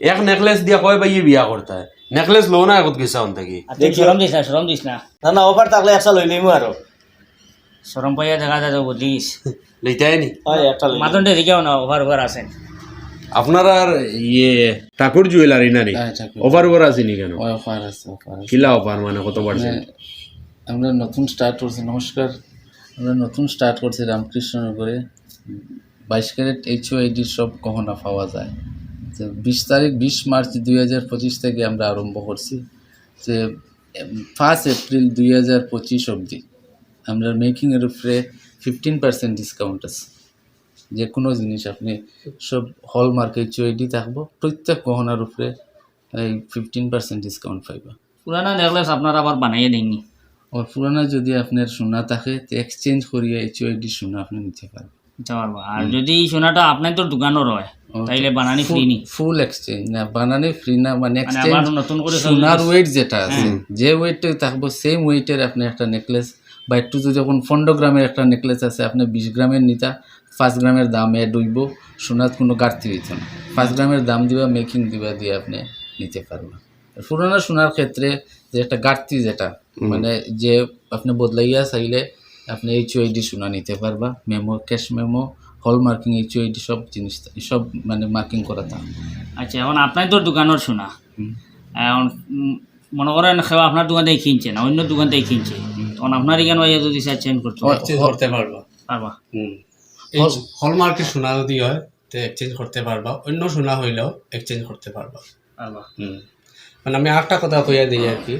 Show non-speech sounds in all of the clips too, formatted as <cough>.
এক নেকলেস দিয়া কয় ভাই বিয়া করতে? হয় নেকলেস লো না আগত গেছা হন থাকি সরম দিস না সরম দিস না না না অফার থাকলে একটা লই লইমু আরও সরম পাইয়া দেখা যায় তো বুঝিস <laughs> লইতাই নি? হয় একটা লই মাতন দিকেও না ওভার ওভার আছেন আপনার আর ইয়ে ঠাকুর জুয়েলারি না নি? ঠাকুর। অফার ওভার আছে নি কেন? অফার আছে কিলা অফার মানে কত পার্সেন্ট আমরা নতুন স্টার্ট করছি নমস্কার। আমরা নতুন স্টার্ট করছি রামকৃষ্ণনগরে। বাইশ ক্যারেট এইচ আইডি সব গহনা পাওয়া যায়। যে বিশ তারিখ বিশ মার্চ দুই হাজার পঁচিশ থেকে আমরা আরম্ভ করছি যে ফার্স্ট এপ্রিল দুই হাজার পঁচিশ অবধি আমরা মেকিংয়ের উপরে ফিফটিন পার্সেন্ট ডিসকাউন্ট আছে। যে কোনো জিনিস আপনি সব হলমার্ক এইচ আইডি থাকব প্রত্যেক গহনার উপরে এই ফিফটিন পার্সেন্ট ডিসকাউন্ট পাইবা। পুরানা নেকলেস আপনারা আবার বানাইয়ে দেননি। আর পুরানা যদি আপনার সোনা থাকে তো এক্সচেঞ্জ করিয়ে এইচওআইডি সোনা আপনি নিতে পারবেন। আর যদি এই সোনাটা আপনার তো দোকানও রয় তাইলে বানানি ফ্রি নি ফুল এক্সচেঞ্জ না বানানে ফ্রি না মানে মানে এক্সচেঞ্জ নতুন করে সোনার ওয়েট যেটা আছে যে ওয়েটটা থাকব সেম ওয়েটের আপনি একটা নেকলেস বা একটু যদি যখন পনেরো গ্রামের একটা নেকলেস আছে আপনি বিশ গ্রামের নিতা পাঁচ গ্রামের দাম এড হইব সোনার কোনো ঘাটতি হইত না। পাঁচ গ্রামের দাম দিবা মেকিং দিবা দিয়ে আপনি নিতে পারবেন। পুরানো সোনার ক্ষেত্রে যে একটা ঘাটতি যেটা মানে যে আপনি বদলাইয়া চাইলে আপনি এইচ ওইডি সোনা নিতে পারবা memo cash memo hallmarking H ওইডি সব জিনিস সব মানে মার্কিং করা থাকে আচ্ছা এখন আপনার তো দোকানের সোনা হুম। এখন মনে করেন সেবা আপনার দোকান থেকে কিনছে না অন্য দোকান থেকে কিনছে তখন আপনার এখানে যদি স্যার চেঞ্জ করতে করতে পারবা। পারবা? হুম। এই হলমার্কের সোনা যদি হয় তো এক্সচেঞ্জ করতে পারবা। অন্য সোনা হইলেও এক্সচেঞ্জ করতে পারবা। মানে আমি আরেকটা কথা কইয়া দিই আর কি।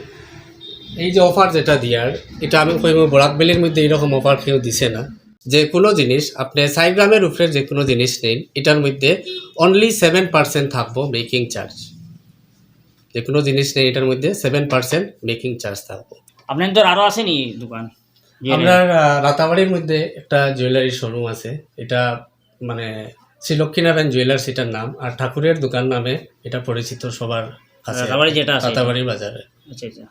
এই যে অফার যেটা দিয়ার এটা আমি কইব বরাক বেলির মধ্যে এরকম অফার কেউ দিছে না। যে কোনো জিনিস আপনি সাই গ্রামের উপরে যে কোনো জিনিস নেন এটার মধ্যে অনলি সেভেন পার্সেন্ট থাকব মেকিং চার্জ যে কোনো জিনিস নেই এটার মধ্যে সেভেন পার্সেন্ট মেকিং চার্জ থাকব। আপনার তো আরও আসেনি দোকান? আপনার রাতাবাড়ির মধ্যে একটা জুয়েলারি শোরুম আছে। এটা মানে শ্রী লক্ষ্মীনারায়ণ জুয়েলার্স এটার নাম আর ঠাকুরের দোকান নামে এটা পরিচিত সবার কাছে। রাতাবাড়ি যেটা আছে। রাতাবাড়ি বাজারে। আচ্ছা আচ্ছা।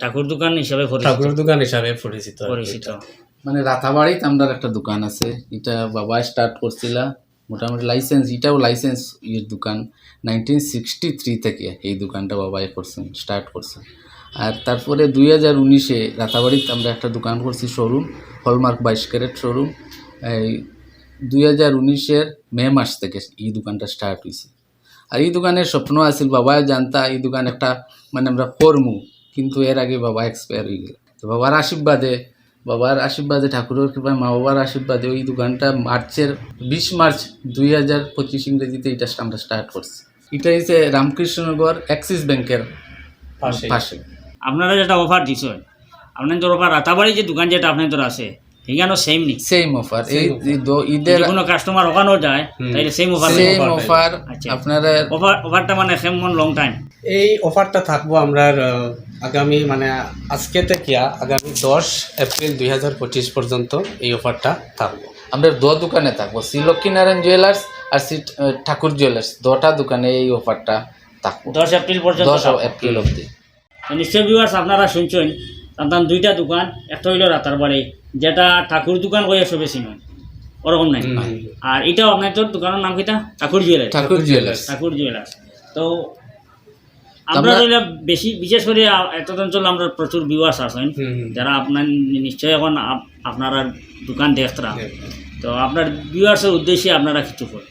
ঠাকুর দোকান হিসাবে পরিচিত? ঠাকুরের দোকান হিসাবে পরিচিত। পরিচিত। মানে রাতাবাড়িতে আমরা একটা দোকান আছে। এটা বাবা স্টার্ট করছিলা। মোটামুটি লাইসেন্স এটাও লাইসেন্স ইয়ের দোকান। নাইনটিন সিক্সটি থ্রি থেকে এই দোকানটা বাবাই করছেন স্টার্ট করছেন আর তারপরে দুই হাজার উনিশে রাতাবাড়িতে আমরা একটা দোকান করছি শোরুম হলমার্ক বাইশ ক্যারেট শোরুম এই দুই হাজার উনিশের মে মাস থেকে এই দোকানটা স্টার্ট হয়েছে আর এই দোকানের স্বপ্ন আছিল, বাবা জানতা এই দোকান একটা মানে আমরা করমু, কিন্তু এর আগে বাবা এক্সপায়ার হয়ে গেল। তো বাবার আশীর্বাদে বাবার আশীর্বাদে ঠাকুরের কৃপায় মা বাবার আশীর্বাদে ওই দোকানটা মার্চের বিশ মার্চ দুই হাজার পঁচিশ ইংরেজিতে এটা আমরা স্টার্ট করছি এটা হচ্ছে রামকৃষ্ণনগর অ্যাক্সিস ব্যাংকের পাশে। পাশে আপনারা যেটা অফার দিচ্ছেন আপনার অফার রাতাবাড়ি যে দোকান যেটা আপনার আছে সেখানেও সেম নি সেম অফার এই দ- ঈদের কোনো কাস্টমার ওখানেও যায় তাইলে সেম অফার সেম অফার। আপনারা অফার অফারটা মানে কেমন লং টাইম এই অফারটা থাকব আমরা আগামী মানে আজকে থেকে আগামী দশ এপ্রিল দুই হাজার পঁচিশ পর্যন্ত এই অফারটা থাকব। আমরা দো দোকানে থাকব। শ্রী লক্ষ্মীনারায়ণ জুয়েলার্স আর শ্রী ঠাকুর জুয়েলার্স দুটা দোকানে এই অফারটা থাকব। দশ এপ্রিল পর্যন্ত দশ এপ্রিল অবধি। নিশ্চয় ভিউয়ার্স আপনারা শুনছেন দুইটা দোকান একটা হইল রাতার বাড়ি যেটা ঠাকুর দোকান কয়ে সবে চিনেন ওরকম নাই। আর এটা আপনার তোর দোকানের নাম কিটা? Thakur jeweller Thakur jewellers Thakur jewellers তো আমরা তাহলে বেশি বিশেষ করে এত অঞ্চল আমরা প্রচুর ভিউয়ার্স আছেন। যারা আপনার নিশ্চয়ই এখন আপ- আপনারা দোকান দেখতরা তো আপনার ভিউয়ার্সের উদ্দেশ্যে আপনারা কিছু করেন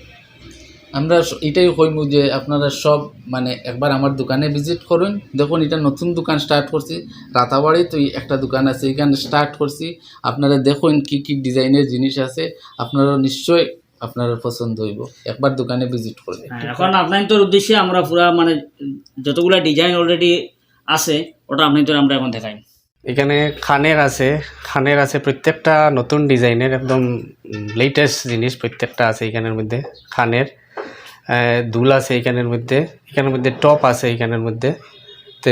আমরা এটাই কইমু যে আপনারা সব মানে একবার আমার দোকানে ভিজিট করুন। দেখুন এটা নতুন দোকান স্টার্ট করছি। রাতাবাড়ি তো একটা দোকান আছে এখানে স্টার্ট করছি। আপনারা দেখুন কি কি ডিজাইনের জিনিস আছে। আপনারা নিশ্চয় আপনারা পছন্দ হইব। একবার দোকানে ভিজিট করবেন। হ্যাঁ, এখন আপনার তোর উদ্দেশ্যে আমরা পুরা মানে যতগুলা ডিজাইন অলরেডি আছে ওটা আপনি তোর আমরা এখন দেখাই। এখানে খানের আছে। খানের আছে প্রত্যেকটা নতুন ডিজাইনের একদম লেটেস্ট জিনিস প্রত্যেকটা আছে এখানের মধ্যে খানের। দুল আছে এখানের মধ্যে এখানের মধ্যে টপ আছে এখানের মধ্যে। তো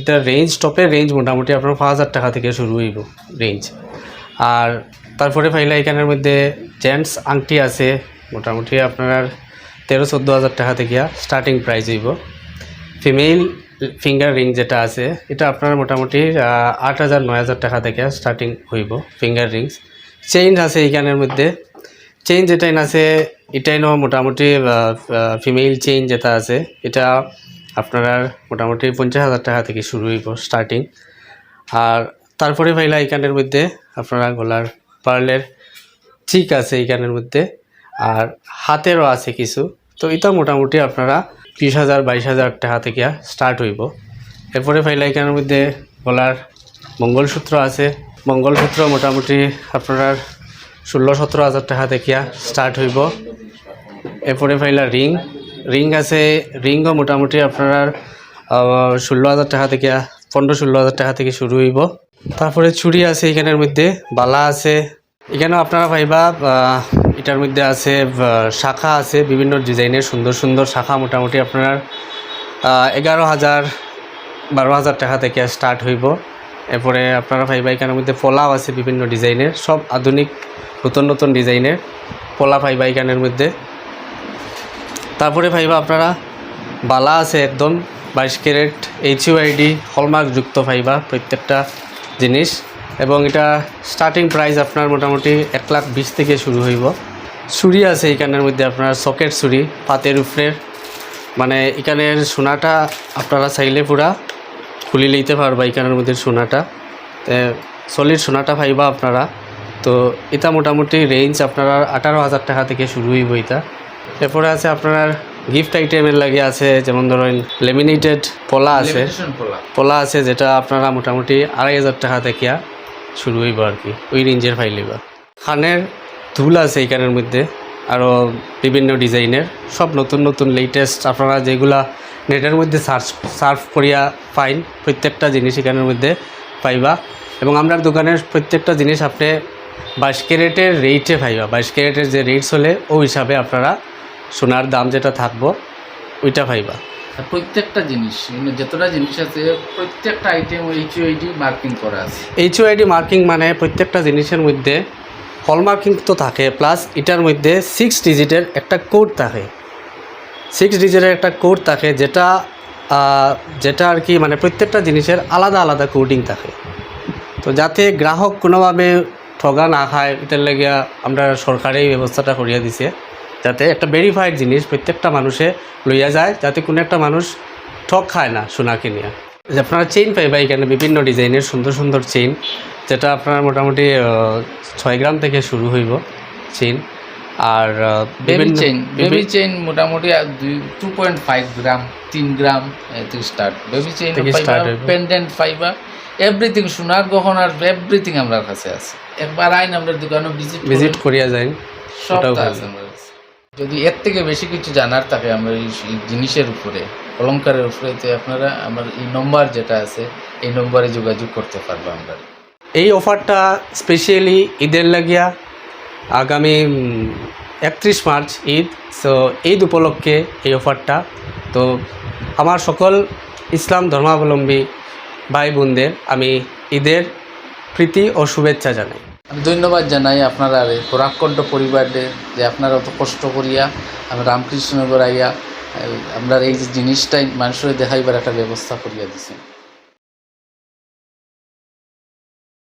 এটা রেঞ্জ টপের রেঞ্জ মোটামুটি আপনার পাঁচ হাজার টাকা থেকে শুরু হইব রেঞ্জ আর তারপরে ফাইলা এখানের মধ্যে জেন্টস আংটি আছে, মোটামুটি আপনার তেরো চোদ্দ হাজার টাকা থেকে স্টার্টিং প্রাইস হইব। ফিমেল ফিঙ্গার রিং যেটা আছে, এটা আপনার মোটামুটি আট হাজার, নয় হাজার টাকা থেকে স্টার্টিং হইব ফিঙ্গার রিংস চেইন আছে এইখানের মধ্যে চেইন যেটা আছে, এটাই নো মোটামুটি ফিমেল চেইন যেটা আছে। এটা আপনারা মোটামুটি পঞ্চাশ হাজার টাকা থেকে শুরু হইব স্টার্টিং আর তারপরে পাইলা এখানের মধ্যে আপনারা গলার পার্লের চিক আছে এখানের মধ্যে, আর হাতেরও আছে কিছু। তো এটা মোটামুটি আপনারা বিশ হাজার, বাইশ হাজার টাকা থেকে স্টার্ট হইব। এরপরে পাইলা এখানের মধ্যে গলার মঙ্গলসূত্র আছে। মঙ্গলসূত্র মোটামুটি আপনার ষোলো সতেরো হাজার টাকা থেকে স্টার্ট হইব। এরপরে পাইলা রিং রিং আছে রিংও মোটামুটি আপনার ষোলো হাজার টাকা থেকে পনেরো ষোলো হাজার টাকা থেকে শুরু হইব। তারপরে চুড়ি আছে এখানের মধ্যে, বালা আছে। এখানেও আপনারা ভাইবা এটার মধ্যে আছে শাখা আছে, বিভিন্ন ডিজাইনের সুন্দর সুন্দর শাখা মোটামুটি আপনার এগারো হাজার, বারো হাজার টাকা থেকে স্টার্ট হইব। এরপরে আপনারা ভাইবা এখানের মধ্যে পোলাও আছে বিভিন্ন ডিজাইনের, সব আধুনিক নতুন নতুন ডিজাইনের পোলা পাইবা এখানের মধ্যে। তারপরে পাইবা আপনারা, বালা আছে একদম, বাইশ ক্যারেট এইচ ইউআইডি হলমার্ক যুক্ত পাইবা প্রত্যেকটা জিনিস। এবং এটা স্টার্টিং প্রাইস আপনার মোটামুটি এক লাখ বিশ থেকে শুরু হইব। ছুরি আছে এখানের মধ্যে আপনার সকেট ছুরি, পাতের উপরের মানে এখানের সোনাটা আপনারা চাইলে পুরা খুলি লইতে পারবা এখানের মধ্যে সোনাটা। সলিড সোনাটা পাইবা আপনারা। তো এটা মোটামুটি রেঞ্জ আপনারা আঠারো হাজার টাকা থেকে শুরু হইব এটা। এরপরে আছে আপনার গিফট আইটেমের লাগে আছে যেমন ধরেন লেমিনেটেড পলা আছে। পোলা। আছে যেটা আপনারা মোটামুটি আড়াই হাজার টাকা থেকে শুরু হইব আর কি ওই রেঞ্জের ফাইলিবা খানের ধুল আছে এইখানের মধ্যে আরও বিভিন্ন ডিজাইনের। সব নতুন নতুন লেটেস্ট আপনারা যেগুলা নেটের মধ্যে সার্চ সার্চ করিয়া পাইন প্রত্যেকটা জিনিস এখানের মধ্যে পাইবা। এবং আমরা দোকানের প্রত্যেকটা জিনিস আপনি বাইশ ক্যারেটের রেটে পাইবা বাইশ ক্যারেটের যে রেটস হলে ওই হিসাবে আপনারা সোনার দাম যেটা থাকব ওইটা আর প্রত্যেকটা জিনিস মানে যতটা জিনিস আছে প্রত্যেকটা আইটেম এইচ ইউআইডি মার্কিং করা আছে। এইচ আইডি মার্কিং মানে প্রত্যেকটা জিনিসের মধ্যে হল মার্কিং তো থাকে প্লাস এটার মধ্যে সিক্স ডিজিটের একটা কোড থাকে। সিক্স ডিজিটের একটা কোড থাকে যেটা যেটা আর কি মানে প্রত্যেকটা জিনিসের আলাদা আলাদা কোডিং থাকে। তো যাতে গ্রাহক কোনোভাবে ঠগা না খায় এটার লেগে আমরা সরকারে এই ব্যবস্থাটা করিয়া দিছে। যাতে একটা ভেরিফাইড জিনিস প্রত্যেকটা মানুষে লইয়া যায় যাতে কোনো একটা মানুষ ঠক খায় না সোনাকে নিয়ে। যে আপনারা চেইন পাইবা এখানে বিভিন্ন ডিজাইনের সুন্দর সুন্দর চেইন যেটা আপনার মোটামুটি ছয় গ্রাম থেকে শুরু হইব চেইন আর বেবি চেইন বেবি চেইন মোটামুটি টু পয়েন্ট ফাইভ গ্রাম তিন gram start baby chain pendant পাইবা। এভরিথিং সোনার গহনার এভরিথিং আমার কাছে আছে একবার আইন আমরা দোকানে ভিজিট ভিজিট করিয়া যাই সব ওটাও তা ভালো। আছে আমার কাছে। যদি এর থেকে বেশি কিছু জানার থাকে আমরা এই জিনিসের উপরে অলংকারের উপরে তো আপনারা আমার এই নম্বর যেটা আছে এই নম্বরে যোগাযোগ করতে পারব আমরা এই অফারটা স্পেশালি ঈদের লাগিয়া আগামী একত্রিশ মার্চ ঈদ সো ঈদ উপলক্ষে এই অফারটা তো আমার সকল ইসলাম ধর্মাবলম্বী ভাই বোনদের আমি ঈদের প্রীতি ও শুভেচ্ছা জানাই। আমি ধন্যবাদ জানাই আপনারা পরাকণ্ঠ পরিবারে যে আপনারা অত কষ্ট করিয়া, আমি রামকৃষ্ণনগর আইয়া আমরা এই যে জিনিসটাই মানুষের দেখাইবার একটা ব্যবস্থা করিয়া দিছেন।